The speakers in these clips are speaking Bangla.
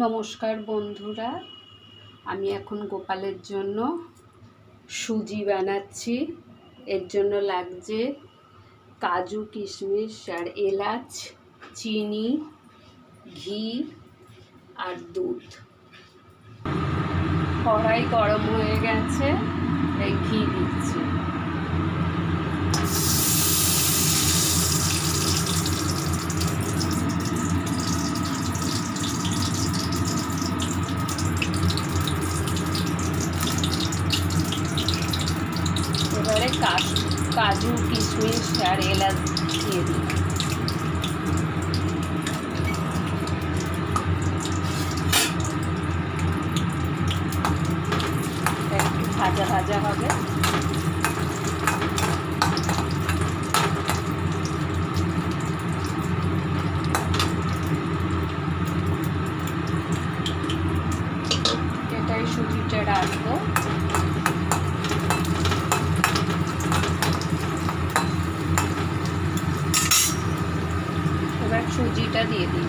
নমস্কার বন্ধুরা, আমি এখন গোপালের জন্য সুজি বানাচ্ছি। এর জন্য লাগছে কাজু, কিশমিশ আর এলাচ, চিনি, ঘি আর দুধ। কড়াই গরম হয়ে গেছে, এই ঘি দিচ্ছি এবারে কাজু কাজু কিশমিশ আর এলাচ দিয়ে দিই। একটু ভাজা ভাজা হবে। এবার সুজিটা দিয়ে দিই।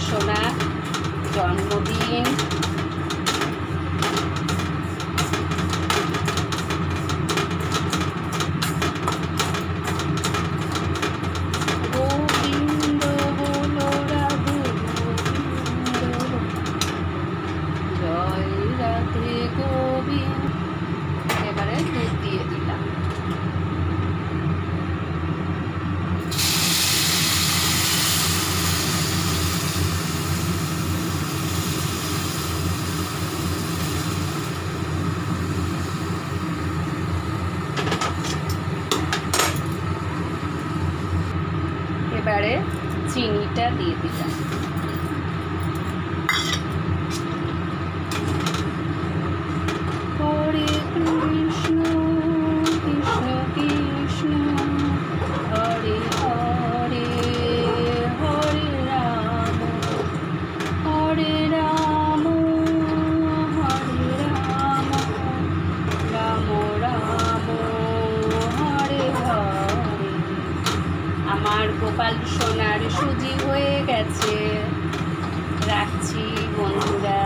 সোনার জন্মদিন। চিনিটা দিয়ে দিলাম। গোপাল সোনার সুজি হয়ে গেছে। রাখছি বন্ধুরা।